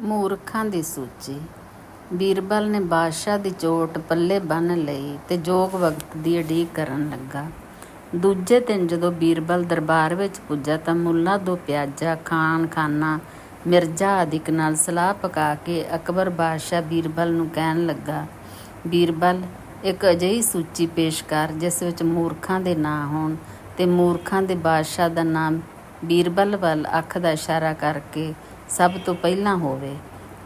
ਮੂਰਖਾਂ ਦੀ ਸੂਚੀ ਬੀਰਬਲ ਨੇ ਬਾਦਸ਼ਾਹ ਦੀ ਚੋਟ ਪੱਲੇ ਬੰਨ੍ਹ ਲਈ ਤੇ ਜੋਗ ਵਕਤ ਦੀ ਉਡੀਕ ਕਰਨ ਲੱਗਾ। ਦੂਜੇ ਦਿਨ ਜਦੋਂ ਬੀਰਬਲ ਦਰਬਾਰ ਵਿੱਚ ਪੁੱਜਾ ਤਾਂ ਮੁੱਲਾ ਦੋ ਪਿਆਜ਼ਾ, ਖਾਨ ਖਾਨਾ, ਮਿਰਜ਼ਾ ਆਦਿਕ ਨਾਲ ਸਲਾਹ ਪਕਾ ਕੇ ਅਕਬਰ ਬਾਦਸ਼ਾਹ ਬੀਰਬਲ ਨੂੰ ਕਹਿਣ ਲੱਗਾ, ਬੀਰਬਲ, ਇੱਕ ਅਜਿਹੀ ਸੂਚੀ ਪੇਸ਼ ਕਰ ਜਿਸ ਵਿੱਚ ਮੂਰਖਾਂ ਦੇ ਨਾਂ ਹੋਣ ਤੇ ਮੂਰਖਾਂ ਦੇ ਬਾਦਸ਼ਾਹ ਦਾ ਨਾਮ ਬੀਰਬਲ ਵੱਲ ਅੱਖ ਦਾ ਇਸ਼ਾਰਾ ਕਰਕੇ ਸਭ ਤੋਂ ਪਹਿਲਾਂ ਹੋਵੇ।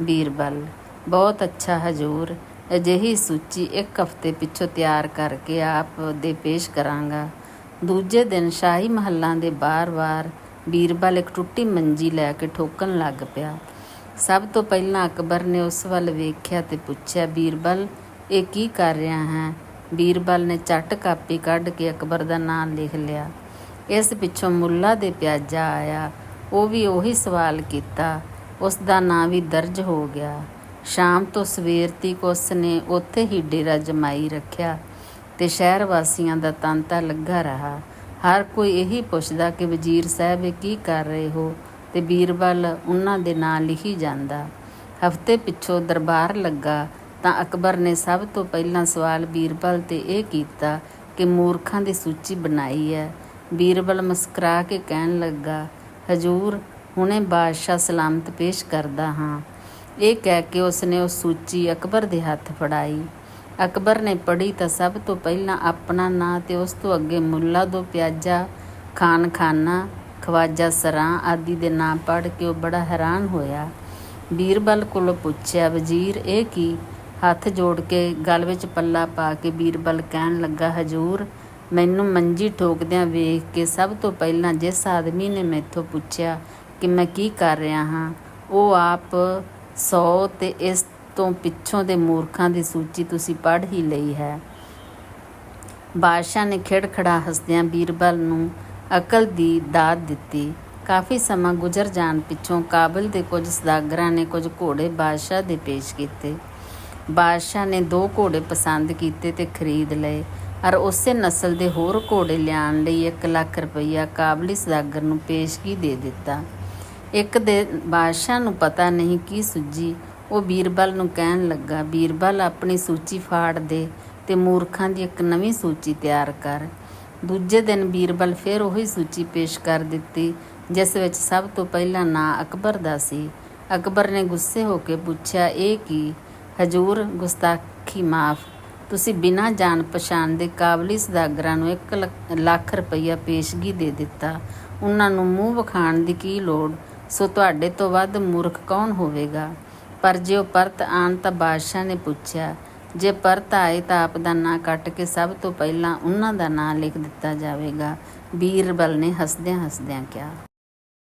ਬੀਰਬਲ, ਬਹੁਤ ਅੱਛਾ ਹਜ਼ੂਰ, ਅਜਿਹੀ ਸੂਚੀ ਇੱਕ ਹਫ਼ਤੇ ਪਿੱਛੋਂ ਤਿਆਰ ਕਰਕੇ ਆਪ ਦੇ ਪੇਸ਼ ਕਰਾਂਗਾ। ਦੂਜੇ ਦਿਨ ਸ਼ਾਹੀ ਮਹੱਲਾਂ ਦੇ ਬਾਹਰ-ਬਾਹਰ ਬੀਰਬਲ ਇੱਕ ਟੁੱਟੀ ਮੰਜੀ ਲੈ ਕੇ ਠੋਕਣ ਲੱਗ ਪਿਆ। ਸਭ ਤੋਂ ਪਹਿਲਾਂ ਅਕਬਰ ਨੇ ਉਸ ਵੱਲ ਵੇਖਿਆ ਤੇ ਪੁੱਛਿਆ, ਬੀਰਬਲ, ਇਹ ਕੀ ਕਰ ਰਿਹਾ ਹੈ ਬੀਰਬਲ ਨੇ ਚੱਟ ਕਾਪੀ ਕੱਢ ਕੇ ਅਕਬਰ ਦਾ ਨਾਂ ਲਿਖ ਲਿਆ। ਇਸ ਪਿੱਛੋਂ ਮੁੱਲਾ ਦੇ ਪਿਆਜ਼ਾ ਆਇਆ, ਉਹ ਵੀ ਉਹੀ ਸਵਾਲ ਕੀਤਾ। ਉਸ ਦਾ ਨਾਂ ਵੀ ਦਰਜ ਹੋ ਗਿਆ। ਸ਼ਾਮ ਤੋਂ ਸਵੇਰ ਤੀਕ ਉਸ ਨੇ ਉੱਥੇ ਹੀ ਡੇਰਾ ਜਮਾਈ ਰੱਖਿਆ ਤੇ ਸ਼ਹਿਰ ਵਾਸੀਆਂ ਦਾ ਤਾਂਤਾ ਲੱਗਾ ਰਿਹਾ। ਹਰ ਕੋਈ ਇਹੀ ਪੁੱਛਦਾ ਕਿ ਵਜ਼ੀਰ ਸਾਹਿਬ ਇਹ ਕੀ ਕਰ ਰਹੇ ਹੋ ਤੇ ਬੀਰਬਲ ਉਹਨਾਂ ਦੇ ਨਾਂ ਲਿਖੀ ਜਾਂਦਾ। ਹਫ਼ਤੇ ਪਿੱਛੋਂ ਦਰਬਾਰ ਲੱਗਾ ਤਾਂ ਅਕਬਰ ਨੇ ਸਭ ਤੋਂ ਪਹਿਲਾਂ ਸਵਾਲ ਬੀਰਬਲ ਤੇ ਇਹ ਕੀਤਾ ਕਿ ਮੂਰਖਾਂ ਦੀ ਸੂਚੀ ਬਣਾਈ ਹੈ। ਬੀਰਬਲ ਮੁਸਕਰਾ ਕੇ ਕਹਿਣ ਲੱਗਾ, ਹਜ਼ੂਰ, ਹੁਣੇ ਬਾਦਸ਼ਾਹ ਸਲਾਮਤ ਪੇਸ਼ ਕਰਦਾ ਹਾਂ। ਇਹ ਕਹਿ ਕੇ ਉਸਨੇ ਉਹ ਸੂਚੀ ਅਕਬਰ ਦੇ ਹੱਥ ਫੜਾਈ। ਅਕਬਰ ਨੇ ਪੜ੍ਹੀ ਤਾਂ ਸਭ ਤੋਂ ਪਹਿਲਾਂ ਆਪਣਾ ਨਾਂ ਤੇ ਉਸ ਤੋਂ ਅੱਗੇ ਮੁੱਲਾ ਦੋ ਪਿਆਜ਼ਾ, ਖਾਨ ਖਾਨਾ, ਖਵਾਜਾ ਸਰਾਂ ਆਦਿ ਦੇ ਨਾਂ ਪੜ੍ਹ ਕੇ ਉਹ ਬੜਾ ਹੈਰਾਨ ਹੋਇਆ। ਬੀਰਬਲ ਕੋਲੋਂ ਪੁੱਛਿਆ, ਵਜ਼ੀਰ, ਇਹ ਕੀ? ਹੱਥ ਜੋੜ ਕੇ ਗਲ ਵਿੱਚ ਪੱਲਾ ਪਾ ਕੇ ਬੀਰਬਲ ਕਹਿਣ ਲੱਗਾ, ਹਜ਼ੂਰ, ਮੈਨੂੰ ਮੰਜੀ ਠੋਕਦਿਆਂ ਵੇਖ ਕੇ ਸਭ ਤੋਂ ਪਹਿਲਾਂ ਜਿਸ ਆਦਮੀ ਨੇ ਮੈਥੋਂ ਪੁੱਛਿਆ ਕਿ ਮੈਂ ਕੀ ਕਰ ਰਿਹਾ ਹਾਂ, ਉਹ ਆਪ ਸੌ ਤੇ ਇਸ ਤੋਂ ਪਿੱਛੋਂ ਦੇ ਮੂਰਖਾਂ ਦੀ ਸੂਚੀ ਤੁਸੀਂ ਪੜ੍ਹ ਹੀ ਲਈ ਹੈ। ਬਾਦਸ਼ਾਹ ਨੇ ਖਿੜਖੜਾ ਹੱਸਦਿਆਂ ਬੀਰਬਲ ਨੂੰ ਅਕਲ ਦੀ ਦਾਤ ਦਿੱਤੀ। ਕਾਫ਼ੀ ਸਮਾਂ ਗੁਜ਼ਰ ਜਾਣ ਪਿੱਛੋਂ ਕਾਬਲ ਦੇ ਕੁਝ ਸੁਦਾਗਰਾਂ ਨੇ ਕੁਝ ਘੋੜੇ ਬਾਦਸ਼ਾਹ ਦੇ ਪੇਸ਼ ਕੀਤੇ। ਬਾਦਸ਼ਾਹ ਨੇ ਦੋ ਘੋੜੇ ਪਸੰਦ ਕੀਤੇ ਤੇ ਖ਼ਰੀਦ ਲਏ ਅਰ ਉਸੇ ਨਸਲ ਦੇ ਹੋਰ ਘੋੜੇ ਲਿਆਉਣ ਲਈ ਇੱਕ ਲੱਖ ਰੁਪਈਆ ਕਾਬਲੀ ਸੁਦਾਗਰ ਨੂੰ ਪੇਸ਼ਗੀ ਦੇ ਦਿੱਤਾ। ਇੱਕ ਦਿਨ ਬਾਦਸ਼ਾਹ ਨੂੰ ਪਤਾ ਨਹੀਂ ਕੀ ਸੁੱਝੀ, ਉਹ ਬੀਰਬਲ ਨੂੰ ਕਹਿਣ ਲੱਗਾ, ਬੀਰਬਲ, ਆਪਣੀ ਸੂਚੀ ਫਾੜ ਦੇ ਤੇ ਮੂਰਖਾਂ ਦੀ ਇੱਕ ਨਵੀਂ ਸੂਚੀ ਤਿਆਰ ਕਰ। ਦੂਜੇ ਦਿਨ ਬੀਰਬਲ ਫਿਰ ਉਹੀ ਸੂਚੀ ਪੇਸ਼ ਕਰ ਦਿੱਤੀ ਜਿਸ ਵਿੱਚ ਸਭ ਤੋਂ ਪਹਿਲਾਂ ਨਾਂ ਅਕਬਰ ਦਾ ਸੀ। ਅਕਬਰ ਨੇ ਗੁੱਸੇ ਹੋ ਕੇ ਪੁੱਛਿਆ, ਇਹ ਕੀ? ਹਜ਼ੂਰ, ਗੁਸਤਾਖੀ ਮਾਫ਼, ਤੁਸੀਂ ਬਿਨਾਂ ਜਾਣ ਪਛਾਣ ਦੇ ਕਾਬਲੀ ਸੁਦਾਗਰਾਂ ਨੂੰ ਇੱਕ ਲੱਖ ਰੁਪਈਆ ਪੇਸ਼ਗੀ ਦੇ ਦਿੱਤਾ। ਉਹਨਾਂ ਨੂੰ ਮੂੰਹ ਵਿਖਾਣ ਦੀ ਕੀ ਲੋੜ, ਸੋ ਤੁਹਾਡੇ ਤੋਂ ਵੱਧ ਮੂਰਖ ਕੌਣ ਹੋਵੇਗਾ? ਪਰ ਜੇ ਉਹ ਪਰਤ ਆਣ ਤਾਂ ਬਾਦਸ਼ਾਹ ਨੇ ਪੁੱਛਿਆ, ਜੇ ਪਰਤ ਆਏ ਤਾਂ ਆਪ ਦਾ ਨਾਂ ਕੱਟ ਕੇ ਸਭ ਤੋਂ ਪਹਿਲਾਂ ਉਹਨਾਂ ਦਾ ਨਾਂ ਲਿਖ ਦਿੱਤਾ ਜਾਵੇਗਾ। ਬੀਰਬਲ ਨੇ ਹੱਸਦਿਆਂ-ਹੱਸਦਿਆਂ ਕਿਹਾ।